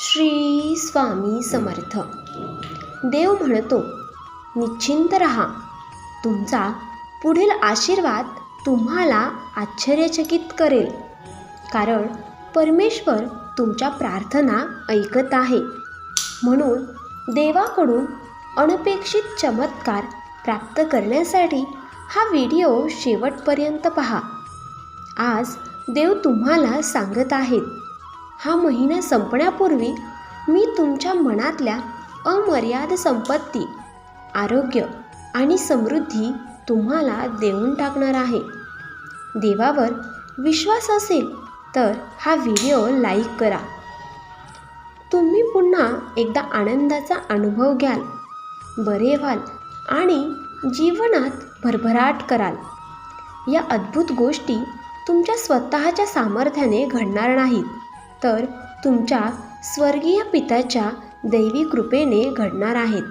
श्री स्वामी समर्थ. देव म्हणतो निश्चिंत रहा. तुमचा पुढील आशीर्वाद तुम्हाला आश्चर्यचकित करेल. कारण परमेश्वर तुमच्या प्रार्थना ऐकत आहे. म्हणून देवाकडून अनपेक्षित चमत्कार प्राप्त करण्यासाठी हा व्हिडिओ शेवटपर्यंत पहा. आज देव तुम्हाला सांगत आहेत हा महिना संपण्यापूर्वी मी तुमच्या मनातल्या अमर्याद संपत्ती आरोग्य आणि समृद्धी तुम्हाला देऊन टाकणार आहे. देवावर विश्वास असेल तर हा व्हिडिओ लाईक करा. तुम्ही पुन्हा एकदा आनंदाचा अनुभव घ्याल बरे व्हाल आणि जीवनात भरभराट कराल. या अद्भुत गोष्टी तुमच्या स्वतःच्या सामर्थ्याने घडणार नाहीत. तर तुमच्या स्वर्गीय पित्याच्या दैवी कृपेने घडणार आहेत.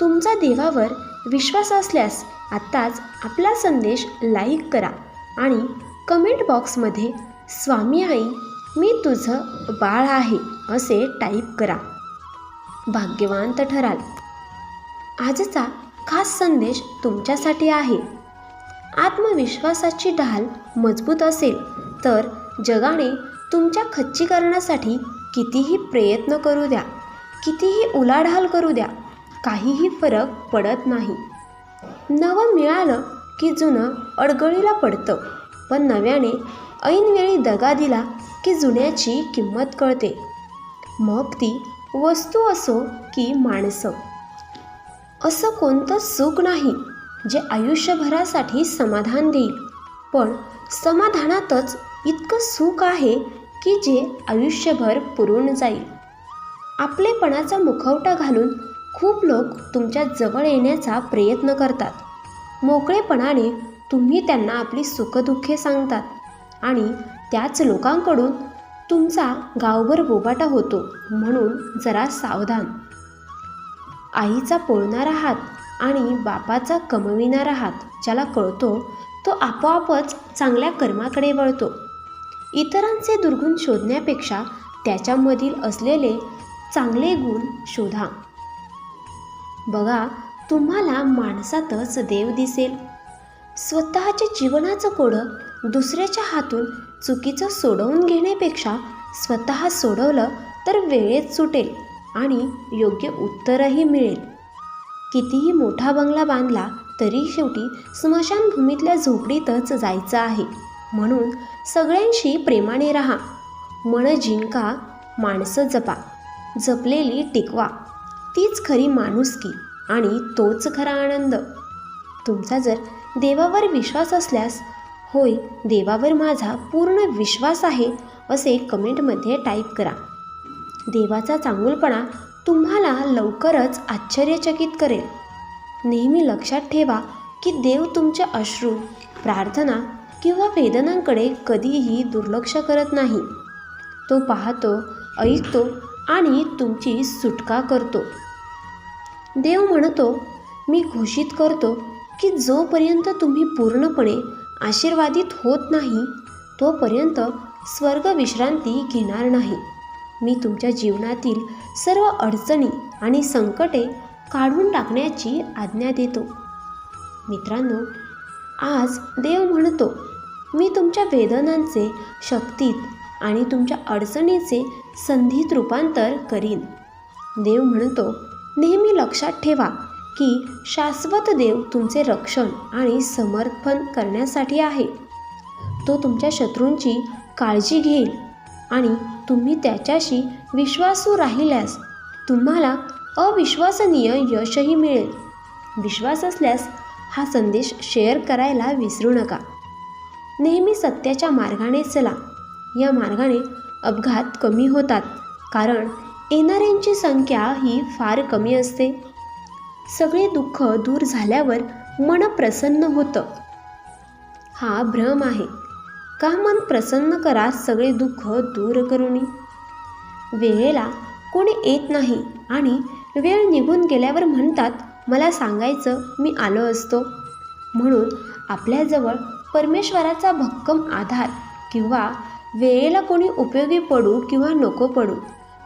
तुमचा देवावर विश्वास असल्यास आत्ताच आपला संदेश लाईक करा आणि कमेंट बॉक्समध्ये स्वामी आई मी तुझं बाळ आहे असे टाईप करा. भाग्यवांत ठराल. आजचा खास संदेश तुमच्यासाठी आहे. आत्मविश्वासाची ढाल मजबूत असेल तर जगाने तुमच्या खच्चीकरणासाठी कितीही प्रयत्न करू द्या कितीही उलाढाल करू द्या काहीही फरक पडत नाही. नवं मिळालं की जुनं अडगळीला पडतं पण नव्याने ऐनवेळी दगा दिला की जुन्याची किंमत कळते. मग ती वस्तू असो की माणसं. असं कोणतं सुख नाही जे आयुष्यभरासाठी समाधान देईल. पण समाधानातच इतकं सुख आहे की जे आयुष्यभर पुरून जाईल. आपलेपणाचा मुखवटा घालून खूप लोक तुमच्या जवळ येण्याचा प्रयत्न करतात. मोकळेपणाने तुम्ही त्यांना आपली सुखदुःखे सांगतात आणि त्याच लोकांकडून तुमचा गावभर बोबाटा होतो म्हणून जरा सावधान. आईचा पोळणारा हात आणि बापाचा कमविणारा हात ज्याला कळतो तो आपोआपच चांगल्या कर्माकडे वळतो. इतरांचे दुर्गुण शोधण्यापेक्षा त्याच्यामधील असलेले चांगले गुण शोधा. बघा तुम्हाला माणसातच देव दिसेल. स्वतःच्या जीवनाचं कोडं दुसऱ्याच्या हातून चुकीचं सोडवून घेण्यापेक्षा स्वतः सोडवलं तर वेळेत सुटेल आणि योग्य उत्तरही मिळेल. कितीही मोठा बंगला बांधला तरी शेवटी स्मशानभूमीतल्या झोपडीतच जायचं आहे. म्हणून सगळ्यांशी प्रेमाने राहा. मन जिंका माणसं जपा. जपलेली टिकवा. तीच खरी माणुसकी आणि तोच खरा आनंद. तुमचा जर देवावर विश्वास असल्यास होय देवावर माझा पूर्ण विश्वास आहे असे कमेंटमध्ये टाईप करा. देवाचा चांगुलपणा तुम्हाला लवकरच आश्चर्यचकित करेल. नेहमी लक्षात ठेवा की देव तुमच्या अश्रू प्रार्थना किंवा वेदनांकडे कधीही दुर्लक्ष करत नाही. तो पाहतो ऐकतो आणि तुमची सुटका करतो. देव म्हणतो मी घोषित करतो की जोपर्यंत तुम्ही पूर्णपणे आशीर्वादित होत नाही तोपर्यंत स्वर्ग विश्रांती घेणार नाही. मी तुमच्या जीवनातील सर्व अडचणी आणि संकटे काढून टाकण्याची आज्ञा देतो. मित्रांनो आज देव म्हणतो मी तुमच्या वेदनांचे शक्तीत आणि तुमच्या अडचणीचे संधीत रूपांतर करीन. देव म्हणतो नेहमी लक्षात ठेवा की शाश्वत देव तुमचे रक्षण आणि समर्थन करण्यासाठी आहे. तो तुमच्या शत्रूंची काळजी घेईल आणि तुम्ही त्याच्याशी विश्वासू राहिल्यास तुम्हाला अविश्वसनीय यशही मिळेल. विश्वास असल्यास हा संदेश शेअर करायला विसरू नका. नेहमी सत्याच्या मार्गाने चला. या मार्गाने अपघात कमी होतात. कारण येणाऱ्यांची संख्या ही फार कमी असते. सगळे दुःख दूर झाल्यावर मन प्रसन्न होतं. हा भ्रम आहे. का मन प्रसन्न करा सगळे दुःख दूर करून? वेळेला कोणी येत नाही आणि वेळ निघून गेल्यावर म्हणतात मला सांगायचं मी आलो असतो. म्हणून आपल्याजवळ परमेश्वराचा भक्कम आधार किंवा वेळेला कोणी उपयोगी पडू किंवा नको पडू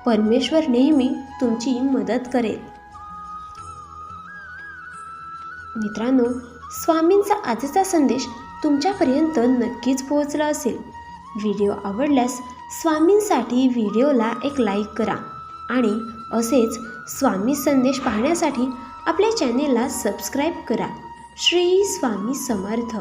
परमेश्वर नेहमी तुमची मदत करेल. मित्रांनो स्वामींचा आजचा संदेश तुमच्यापर्यंत नक्कीच पोहोचला असेल. व्हिडिओ आवडल्यास स्वामींसाठी व्हिडिओला एक लाईक करा आणि असेच स्वामी संदेश पाहण्यासाठी आपल्या चॅनेलला सबस्क्राईब करा. श्री स्वामी समर्थ.